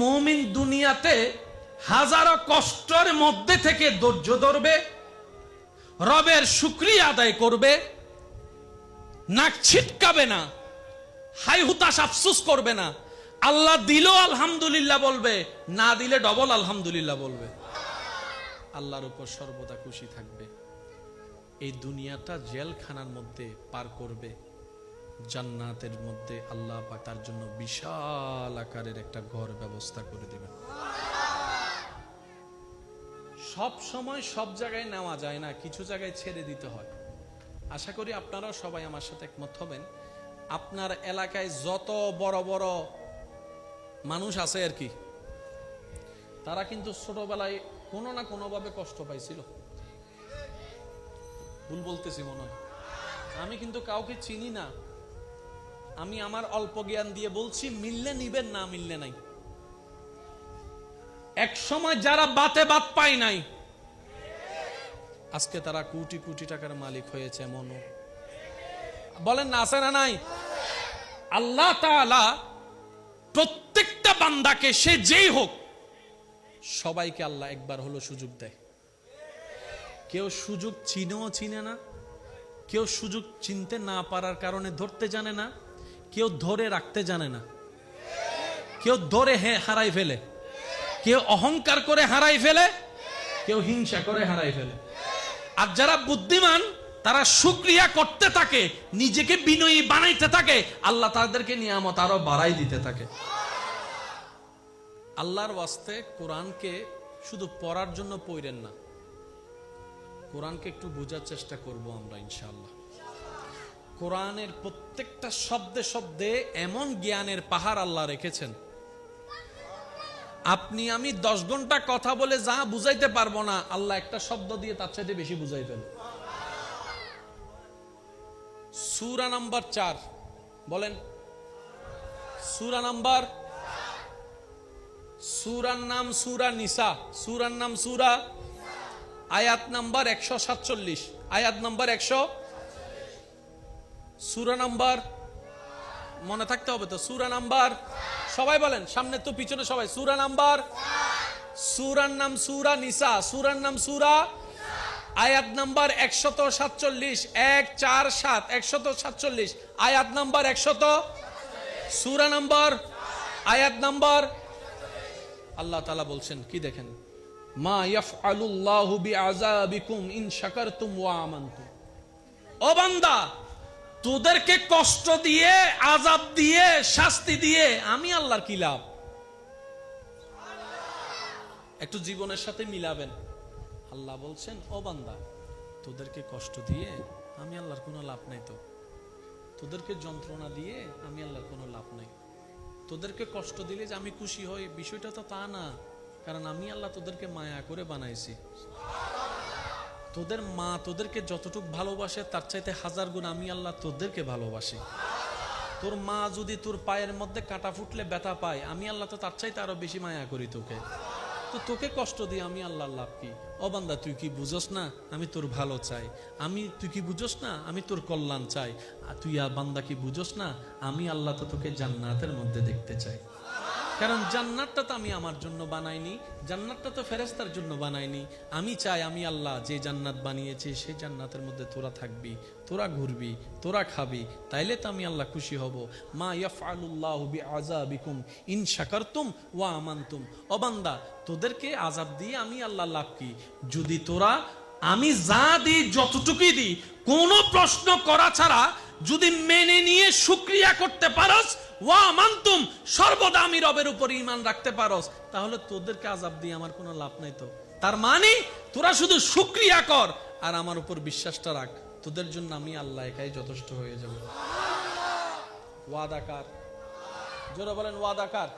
মুমিন দুনিয়াতে হাজারো কষ্টের মধ্যে থেকে ধৈর্য ধরবে, রবের শুক্রিয়া আদায় করবে, নাক ছিটকাবে না, হাই হুতাশ আফসুস করবে না। আল্লাহ দিল আলহামদুলিল্লাহ বলবে, না দিলে ডবল আলহামদুলিল্লাহ বলবে। আল্লাহর উপর সর্বদা খুশি থাকবে। এই দুনিয়াটা জেলখানার মধ্যে পার করবে। জান্নাতের মধ্যে আল্লাহ পাক তার জন্য বিশাল আকারের একটা ঘর ব্যবস্থা করে দেবেন। সব সময় সব জায়গায় নেওয়া যায় না, কিছু জায়গায় ছেড়ে দিতে হয়। আশা করি আপনারাও সবাই আমার সাথে একমত হবেন। আপনার এলাকায় যত বড় বড় মানুষ আছে আর কি, তারা কিন্তু ছোটবেলায় কোনো না কোনোভাবে কষ্ট পাইছিল। ভুল বলতেছি মনে হয়। আমি কিন্তু কাউকে চিনি না। আমি আমার অল্প জ্ঞান দিয়ে বলছি, মিললে নিবেন, না মিললে নাই। এক সময় যারা বাতে বাত পায় নাই, আজকে তারা কোটি কোটি টাকার মালিক হয়েছে মনো বলেন না, আছে না নাই? আল্লাহ প্রত্যেকটা বান্দাকে, সে যেই হোক, সবাইকে আল্লাহ একবার হলো সুযোগ দেয়। কেউ সুযোগ চিনেও চিনে না, কেউ সুযোগ চিনতে না পারার কারণে ধরতে জানে না। কেউ ধরে রাখতে জানে না। কেউ ধরে হে হারাই ফেলে। কেউ অহংকার করে হারাই ফেলে। কেউ হিংসা করে হারাই ফেলে। আর যারা বুদ্ধিমান, তারা সুক্রিয়া করতে থাকে, নিজেকে বিনয়ী বানাইতে থাকে, আল্লাহ তাদেরকে নিয়ামত আরও বাড়াই দিতে থাকে। আল্লাহর ওয়াস্তে কোরআনকে শুধু পড়ার জন্য পড়েন না। কোরআনকে একটু বোঝার চেষ্টা করব আমরা, ইনশাআল্লাহ। কোরআনের প্রত্যেকটা শব্দে শব্দে এমন জ্ঞানের পাহাড় আল্লাহ রেখেছেন। আপনি, আমি দশ ঘণ্টা কথা বলে যা বুঝাইতে পারব না, আল্লাহ একটা শব্দ দিয়ে তার চাইতে বেশি বুঝাই ফেল সুরা নাম্বার চার, বলেন, সুরা নাম্বার, সুরার নাম সুরা নিসা, সুরার নাম সুরা, আয়াত নাম্বার একশো সাতচল্লিশ, আয়াত নাম্বার একশো সুরা নাম্বার, মনে থাকতে হবে তো, সুরা নাম্বার, সবাই বলেন, সামনে তো পিছনে সবাই, সুরা নাম্বার, সুরার নাম সুরা নিসা, সুরার নাম সুরা আয়াত নাম্বার একশত সাতচল্লিশ, এক চার সাত, একশত সাতচল্লিশ, আয়াত নাম্বার একশত, সুরা নাম্বার, আয়াত নাম্বার। আল্লাহ তালা বলছেন, কি দেখেন? মা ইয়াফআলুল্লাহু বিআযাবিকুম ইন শাকারতুম ওয়া আমানতুম। ও বান্দা তোদেরকে কষ্ট দিয়ে, আজাব দিয়ে, শাস্তি দিয়ে আমি আল্লাহর কি লাভ? একটু জীবনের সাথে মিলাবেন। আল্লাহ বলছেন, ও বান্দা, তোদেরকে কষ্ট দিয়ে আমি আল্লাহর কোনো লাভ নাই তো। তোদেরকে যন্ত্রণা দিয়ে আমি আল্লাহর কোনো লাভ নাই। তোদেরকে কষ্ট দিলে যে আমি খুশি হই, বিষয়টা তো তা না। কারণ আমি আল্লাহ তোদেরকে মায়া করে বানাইছি। তোদের মা তোদেরকে যতটুক ভালোবাসে, তার চাইতে হাজার গুণ আমি আল্লাহ তোদেরকে ভালোবাসি। তোর মা যদি তোর পায়ের মধ্যে কাটা ফুটলে ব্যথা পায়, আমি আল্লাহ তো তার চাইতে আরও বেশি মায়া করি তোকে। তো তোকে কষ্ট দিয়ে আমি আল্লাহর লাভ কি? অবান্দা তুই কি বুঝোস না? আমি তোর ভালো চাই। আমি, তুই কি বুঝোস না? আমি তোর কল্যাণ চাই। তুই আর বান্দা কি বুঝোস না? আমি আল্লাহ তো তোকে জান্নাতের মধ্যে দেখতে চাই। কারণ জান্নাতটা তো আমি আমার জন্য বানাইনি, জান্নাতটা তো ফেরেস্তার জন্য বানাইনি। আমি চাই আমি আল্লাহ যে জান্নাত বানিয়েছি সেই জান্নাতের মধ্যে তোরা থাকবি, তোরা ঘুরবি, তোরা খাবি, তাইলে তো আমি আল্লাহ খুশি হব। মা ইয়াফআলুল্লাহ বিআযাবিকুম ইন শাকারতুম ওয়া আমানতুম। ও বান্দা, তোদেরকে আযাব দিয়ে আমি আল্লাহ লাভ কি? যদি তোরা আমি যা দিই, যতটুকুই দিই, কোনো প্রশ্ন করা ছাড়া যদি মেনে নিয়ে শুক্রিয়া করতে পারস, ওয়া মানতুম সর্বদা আমি রবের উপর ইমান রাখতে পারস, তাহলে তোদেরকে আজাব দিয়ে আমার কোনো লাভ নাই তো। তার মানে তোরা শুধু শুক্রিয়া কর আর আমার উপর বিশ্বাসটা রাখ। তোদের জন্য আমি আল্লাহ একাই যথেষ্ট হয়ে যাব। ওয়াদাকার। জোরে বলেন, ওয়াদাকার।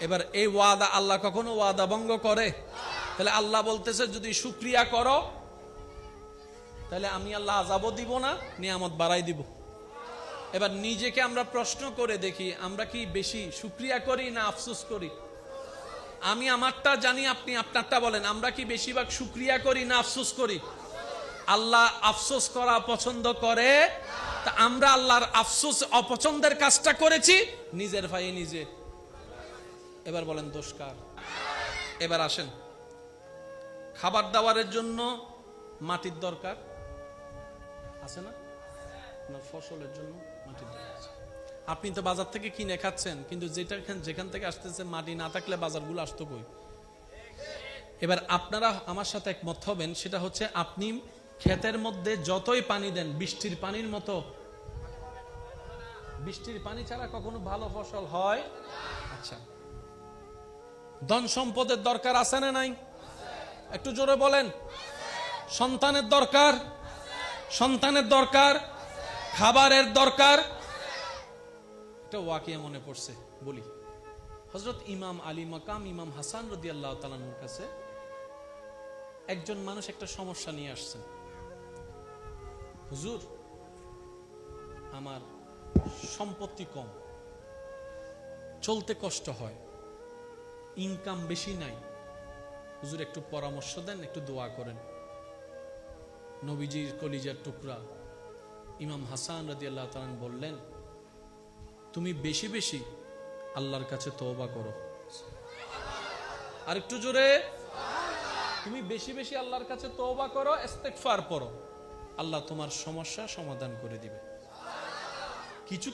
এবার এই ওয়াদা আল্লাহ কখনো ওয়াদা ভঙ্গ করে? তাহলে আল্লাহ বলতেছে, যদি শুক্রিয়া করো, তাহলে আমি আল্লাহ আজাবও দিব না, নিয়ামত বাড়াই দিব। এবার নিজেকে আমরা প্রশ্ন করে দেখি, আমরা কি বেশি শুক্রিয়া করি না আফসোস করি? আমি আমারটা জানি, আপনি আপনারটা বলেন, আমরা কি বেশিরভাগ শুক্রিয়া করি না আফসোস করি? আল্লাহ আফসোস করা পছন্দ করে, তা আমরা আল্লাহর আফসোস অপছন্দের কাজটা করেছি, নিজের ভাই নিজে। এবার বলেন দোষকার এবার আসেন। খাবার দাবারের জন্য মাটির দরকার? আছে না? ফসলের জন্য মাটির দরকার। আপনি তো বাজার থেকে কিনে খাচ্ছেন, কিন্তু যেটা যেখান থেকে আসতেছে মাটি না থাকলে বাজারগুলো আসতো কই? এবার আপনারা আমার সাথে একমত হবেন, সেটা হচ্ছে আপনি ক্ষেতের মধ্যে যতই পানি দেন, বৃষ্টির পানির মতো, বৃষ্টির পানি ছাড়া কখনো ভালো ফসল হয়? আচ্ছা। ধন সম্পদের দরকার আছে না নাই? একটু জোরে বলেন। সন্তানের দরকার সন্তানের দরকার, খাবারের দরকার। এটা ওয়াকিয়া মনে পড়ছে, বলি। হজরত ইমাম আলী মাকাম ইমাম হাসান রদি আল্লাহ তালানুর কাছে একজন মানুষ একটা সমস্যা নিয়ে আসছেন। হুজুর, আমার সম্পত্তি কম, চলতে কষ্ট হয় ইনকাম বেশি নাই। হুজুর একটু পরামর্শ দেন, একটু দোয়া করেন। নবীজির কলিজার টুকরা। ইমাম হাসান রাদি আল্লাহ তালান বললেন, তুমি বেশি বেশি আল্লাহর কাছে তওবা করো। আর একটু জোরে, তুমি বেশি বেশি আল্লাহর কাছে তওবা করো, ইস্তেগফার পড়ো। আল্লাহ তোমার সমস্যা সমাধান করে দিবে। কিছু